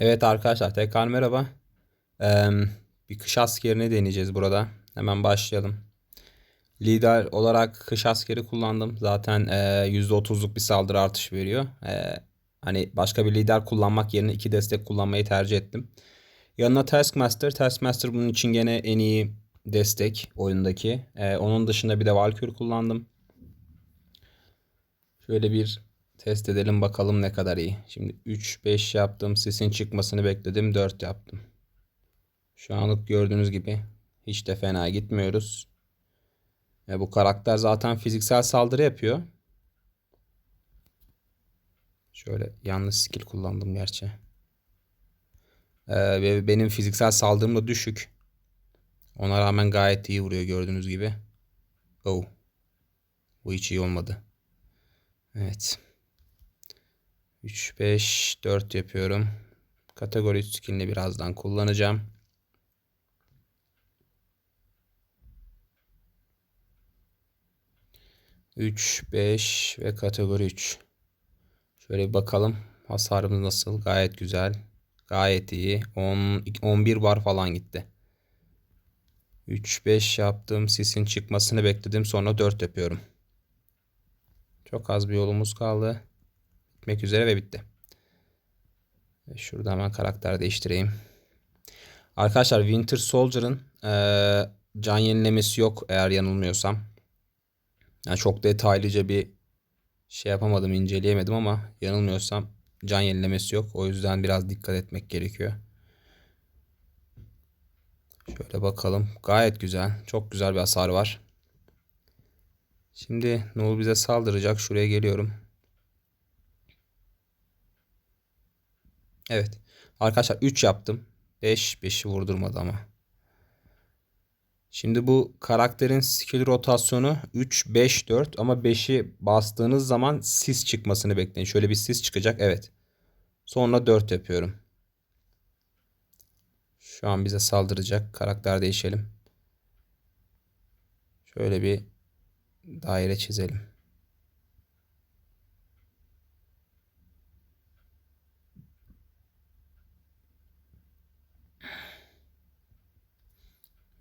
Evet arkadaşlar tekrar merhaba. Eee, bir kış askerini deneyeceğiz burada. Hemen başlayalım. Lider olarak kış askeri kullandım. Zaten eee, %30'luk bir saldırı artışı veriyor. Eee, hani başka bir lider kullanmak yerine iki destek kullanmayı tercih ettim. Yanına Taskmaster. Taskmaster bunun için gene en iyi destek oyundaki. Eee, onun dışında bir de Valkyrie kullandım. Şöyle bir test edelim bakalım ne kadar iyi. Şimdi 3-5 yaptım. Sesin çıkmasını bekledim. 4 yaptım. Şu anlık gördüğünüz gibi hiç de fena gitmiyoruz. Ve bu karakter zaten fiziksel saldırı yapıyor. Şöyle yanlış skill kullandım gerçi. Ee, benim fiziksel saldırım da düşük. Ona rağmen gayet iyi vuruyor gördüğünüz gibi. Oh. Bu hiç iyi olmadı. Evet. 3, 5, 4 yapıyorum. Kategori 3 skillini birazdan kullanacağım. Üç, beş ve kategori 3. Şöyle bir bakalım. Hasarımız nasıl? Gayet güzel. Gayet iyi. 10, 11 bar falan gitti. 3, 5 yaptım. Sisin çıkmasını bekledim. Sonra 4 yapıyorum. Çok az bir yolumuz kaldı. Bitmek üzere ve bitti. Şurada hemen karakter değiştireyim. Arkadaşlar Winter Soldier'ın e, can yenilemesi yok eğer yanılmıyorsam. Yani çok detaylıca bir şey yapamadım, inceleyemedim ama yanılmıyorsam can yenilemesi yok. O yüzden biraz dikkat etmek gerekiyor. Şöyle bakalım. Gayet güzel. Çok güzel bir hasar var. Şimdi Null bize saldıracak. Şuraya geliyorum. Evet. Arkadaşlar 3 yaptım. 5. 5'i vurdurmadı ama. Şimdi bu karakterin skill rotasyonu 3, 5, 4 ama 5'i bastığınız zaman sis çıkmasını bekleyin. Şöyle bir sis çıkacak. Evet. Sonra 4 yapıyorum. Şu an bize saldıracak. Karakter değişelim. Şöyle bir daire çizelim.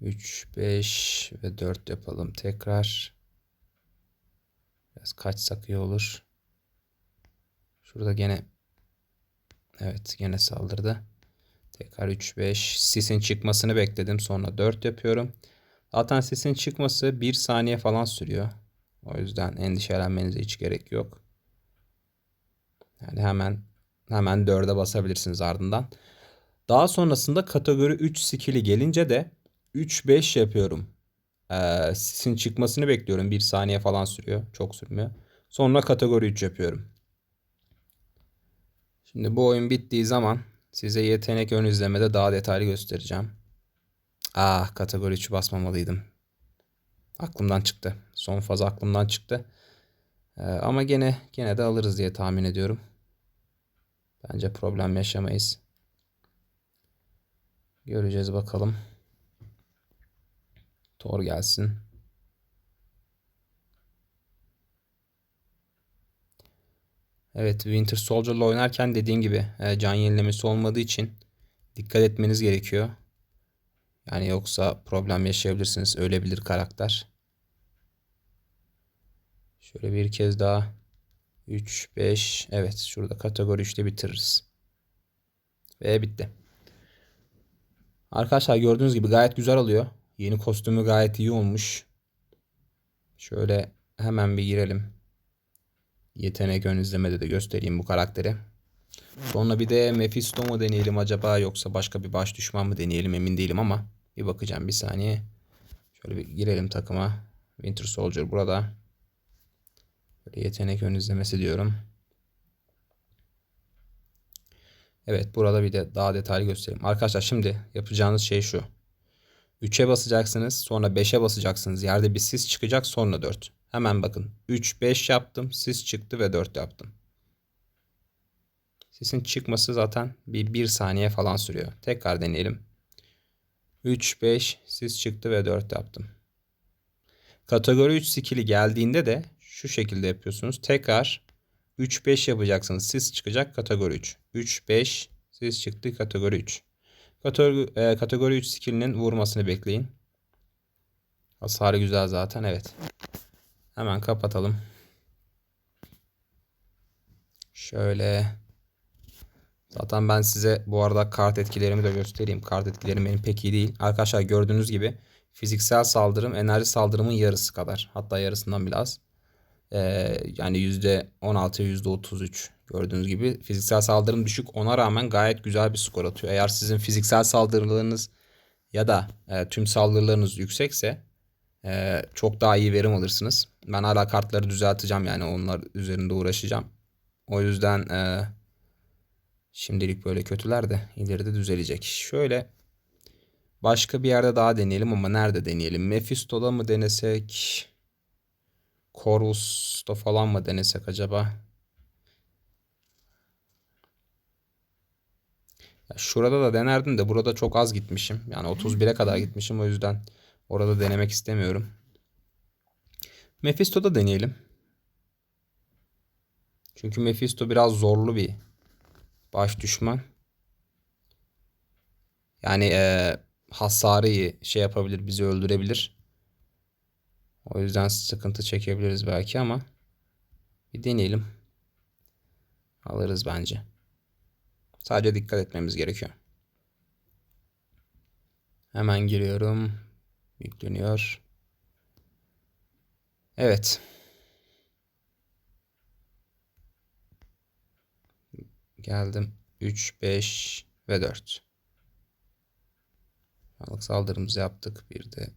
Üç, beş ve dört yapalım tekrar. Biraz kaçsak iyi olur. Şurada gene Evet gene saldırdı. Tekrar 3 5 sisin çıkmasını bekledim. Sonra 4 yapıyorum. Zaten sisin çıkması 1 saniye falan sürüyor. O yüzden endişelenmenize hiç gerek yok. Yani hemen hemen 4'e basabilirsiniz ardından. Daha sonrasında kategori 3 skill'i gelince de 3-5 yapıyorum. Ee, sisin çıkmasını bekliyorum. 1 saniye falan sürüyor. Çok sürmüyor. Sonra kategori 3 yapıyorum. Şimdi bu oyun bittiği zaman size yetenek ön izlemede daha detaylı göstereceğim. Ah kategori 3'ü basmamalıydım. Aklımdan çıktı. Son faz aklımdan çıktı. Ee, ama gene gene de alırız diye tahmin ediyorum. Bence problem yaşamayız. Göreceğiz bakalım. Thor gelsin. Evet Winter Soldier'la oynarken dediğim gibi e, can yenilemesi olmadığı için dikkat etmeniz gerekiyor. Yani yoksa problem yaşayabilirsiniz. Ölebilir karakter. Şöyle bir kez daha 3, 5. Evet şurada kategori 3'te bitiririz. Ve bitti. Arkadaşlar gördüğünüz gibi gayet güzel oluyor. Yeni kostümü gayet iyi olmuş. Şöyle hemen bir girelim. Yetenek ön izlemede de göstereyim bu karakteri. Sonra bir de Mephisto mu deneyelim acaba yoksa başka bir baş düşman mı deneyelim emin değilim ama bir bakacağım bir saniye. Şöyle bir girelim takıma. Winter Soldier burada. Böyle yetenek ön izlemesi diyorum. Evet burada bir de daha detaylı göstereyim. Arkadaşlar şimdi yapacağınız şey şu. 3'e basacaksınız sonra 5'e basacaksınız. Yerde bir sis çıkacak sonra 4. Hemen bakın 3 5 yaptım. Sis çıktı ve 4 yaptım. Sisin çıkması zaten bir 1 saniye falan sürüyor. Tekrar deneyelim. 3 5 sis çıktı ve 4 yaptım. Kategori 3 skill'i geldiğinde de şu şekilde yapıyorsunuz. Tekrar 3 5 yapacaksınız. Sis çıkacak kategori 3. 3 5 Siz çıktı kategori 3. Kategori, e, kategori 3 skillinin vurmasını bekleyin. Hasarı güzel zaten evet. Hemen kapatalım. Şöyle. Zaten ben size bu arada kart etkilerimi de göstereyim. Kart etkilerim benim pek iyi değil. Arkadaşlar gördüğünüz gibi fiziksel saldırım enerji saldırımın yarısı kadar. Hatta yarısından biraz. Ee, yani %16 %33 gördüğünüz gibi. Fiziksel saldırım düşük ona rağmen gayet güzel bir skor atıyor. Eğer sizin fiziksel saldırılarınız ya da e, tüm saldırılarınız yüksekse e, çok daha iyi verim alırsınız. Ben hala kartları düzelteceğim yani onlar üzerinde uğraşacağım. O yüzden e, şimdilik böyle kötüler de ileride düzelecek. Şöyle başka bir yerde daha deneyelim ama nerede deneyelim? Mephisto'da mı denesek? Corvus'ta falan mı denesek acaba? Ya şurada da denerdim de burada çok az gitmişim. Yani 31'e kadar gitmişim o yüzden orada denemek istemiyorum. Mephisto'da deneyelim. Çünkü Mephisto biraz zorlu bir baş düşman. Yani e, hasarı iyi şey yapabilir, bizi öldürebilir. O yüzden sıkıntı çekebiliriz belki ama bir deneyelim. Alırız bence. Sadece dikkat etmemiz gerekiyor. Hemen giriyorum. Yükleniyor. Evet. Geldim. 3, 5 ve 4. Sağlık saldırımızı yaptık. Bir de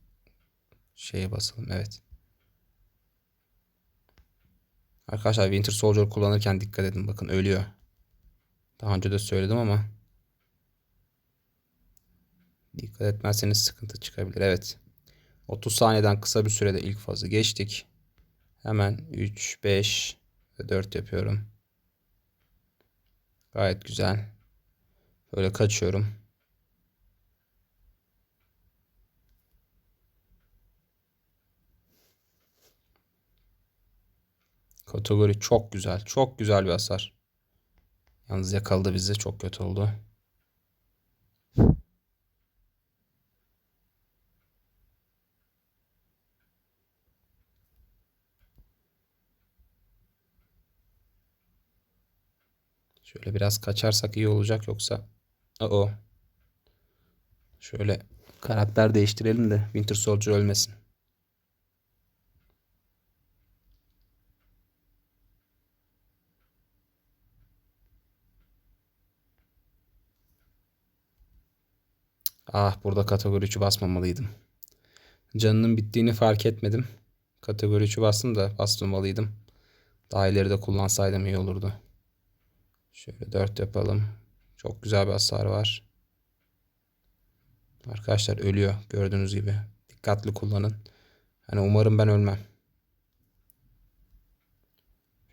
şeye basalım. Evet. Arkadaşlar Winter Soldier kullanırken dikkat edin. Bakın ölüyor. Daha önce de söyledim ama dikkat etmezseniz sıkıntı çıkabilir. Evet. 30 saniyeden kısa bir sürede ilk fazı geçtik. Hemen 3, 5 ve 4 yapıyorum. Gayet güzel. Böyle kaçıyorum. Kategori çok güzel. Çok güzel bir hasar. Yalnız yakaladı bizi. Çok kötü oldu. Şöyle biraz kaçarsak iyi olacak yoksa. O. Şöyle karakter değiştirelim de Winter Soldier ölmesin. Ah burada kategori 3'ü basmamalıydım. Canının bittiğini fark etmedim. Kategori 3'ü bastım da basmamalıydım. Daha ileride kullansaydım iyi olurdu. Şöyle 4 yapalım. Çok güzel bir hasar var. Arkadaşlar ölüyor gördüğünüz gibi. Dikkatli kullanın. Hani umarım ben ölmem.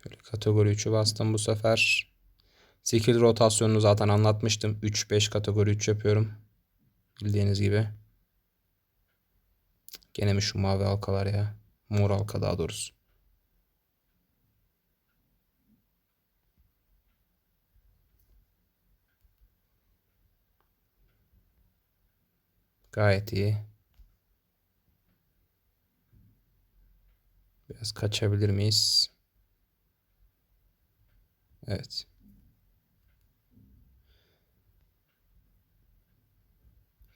Şöyle kategori 3'ü bastım bu sefer. Skill rotasyonunu zaten anlatmıştım. 3-5 kategori 3 yapıyorum. Bildiğiniz gibi. Gene mi şu mavi halkalar ya? Mor halka daha doğrusu. Gayet iyi. Biraz kaçabilir miyiz? Evet.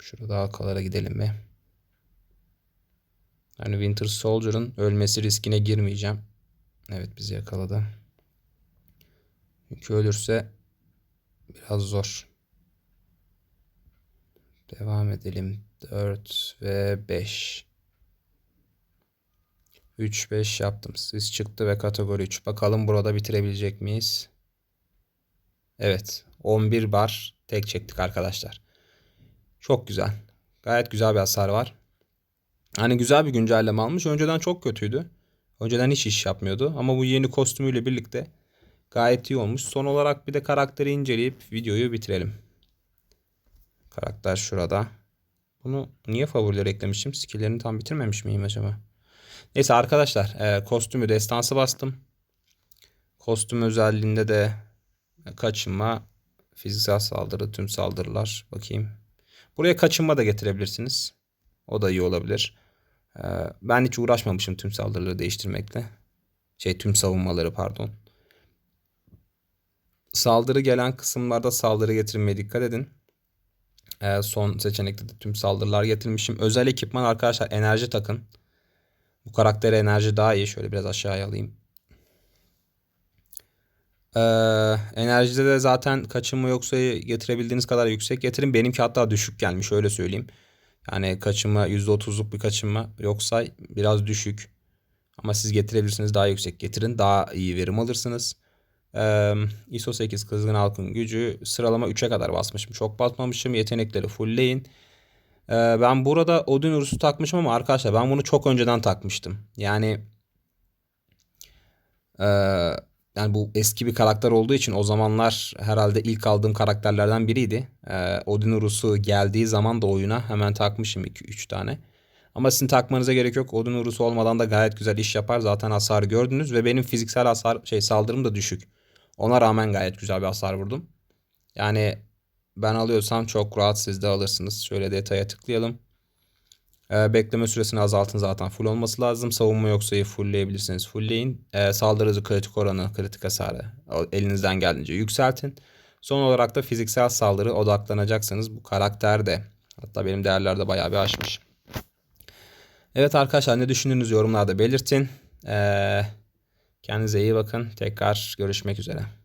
Şurada halkalara gidelim mi? Hani Winter Soldier'ın ölmesi riskine girmeyeceğim. Evet bizi yakaladı. Çünkü ölürse biraz zor. Devam edelim. 4 ve 5. 3 5 yaptım. Siz çıktı ve kategori 3. Bakalım burada bitirebilecek miyiz? Evet. 11 bar tek çektik arkadaşlar. Çok güzel. Gayet güzel bir hasar var. Hani güzel bir güncelleme almış. Önceden çok kötüydü. Önceden hiç iş yapmıyordu. Ama bu yeni kostümüyle birlikte gayet iyi olmuş. Son olarak bir de karakteri inceleyip videoyu bitirelim. Karakter şurada. Bunu niye favorilere eklemişim? Skillerini tam bitirmemiş miyim acaba? Neyse arkadaşlar e, kostümü destansı bastım. Kostüm özelliğinde de kaçınma Fiziksel saldırı, tüm saldırılar. Bakayım. Buraya kaçınma da getirebilirsiniz. O da iyi olabilir. Ee, ben hiç uğraşmamışım tüm saldırıları değiştirmekle. Şey tüm savunmaları pardon. Saldırı gelen kısımlarda saldırı getirmeye dikkat edin. Ee, son seçenekte de tüm saldırılar getirmişim. Özel ekipman arkadaşlar enerji takın. Bu karaktere enerji daha iyi. Şöyle biraz aşağıya alayım. Ee, enerjide de zaten kaçınma yoksa getirebildiğiniz kadar yüksek getirin. Benimki hatta düşük gelmiş öyle söyleyeyim. Yani kaçınma %30'luk bir kaçınma yoksa biraz düşük. Ama siz getirebilirsiniz daha yüksek getirin. Daha iyi verim alırsınız. Ee, ISO 8 kızgın halkın gücü sıralama 3'e kadar basmışım. Çok basmamışım. Yetenekleri fullleyin. Ee, ben burada Odin Urus'u takmışım ama arkadaşlar ben bunu çok önceden takmıştım. Yani ee, yani bu eski bir karakter olduğu için o zamanlar herhalde ilk aldığım karakterlerden biriydi. Ee, Odin Urus'u geldiği zaman da oyuna hemen takmışım 2-3 tane. Ama sizin takmanıza gerek yok. Odin Urus'u olmadan da gayet güzel iş yapar. Zaten hasarı gördünüz ve benim fiziksel hasar şey saldırım da düşük. Ona rağmen gayet güzel bir hasar vurdum. Yani ben alıyorsam çok rahat siz de alırsınız. Şöyle detaya tıklayalım. Ee, bekleme süresini azaltın zaten full olması lazım. Savunma yoksa fullleyebilirsiniz. Fullleyin. Ee, saldırı hızı, kritik oranı, kritik hasarı elinizden geldiğince yükseltin. Son olarak da fiziksel saldırı odaklanacaksınız. Bu karakter de hatta benim değerlerde bayağı bir aşmış. Evet arkadaşlar ne düşündüğünüz yorumlarda belirtin. Ee, kendinize iyi bakın. Tekrar görüşmek üzere.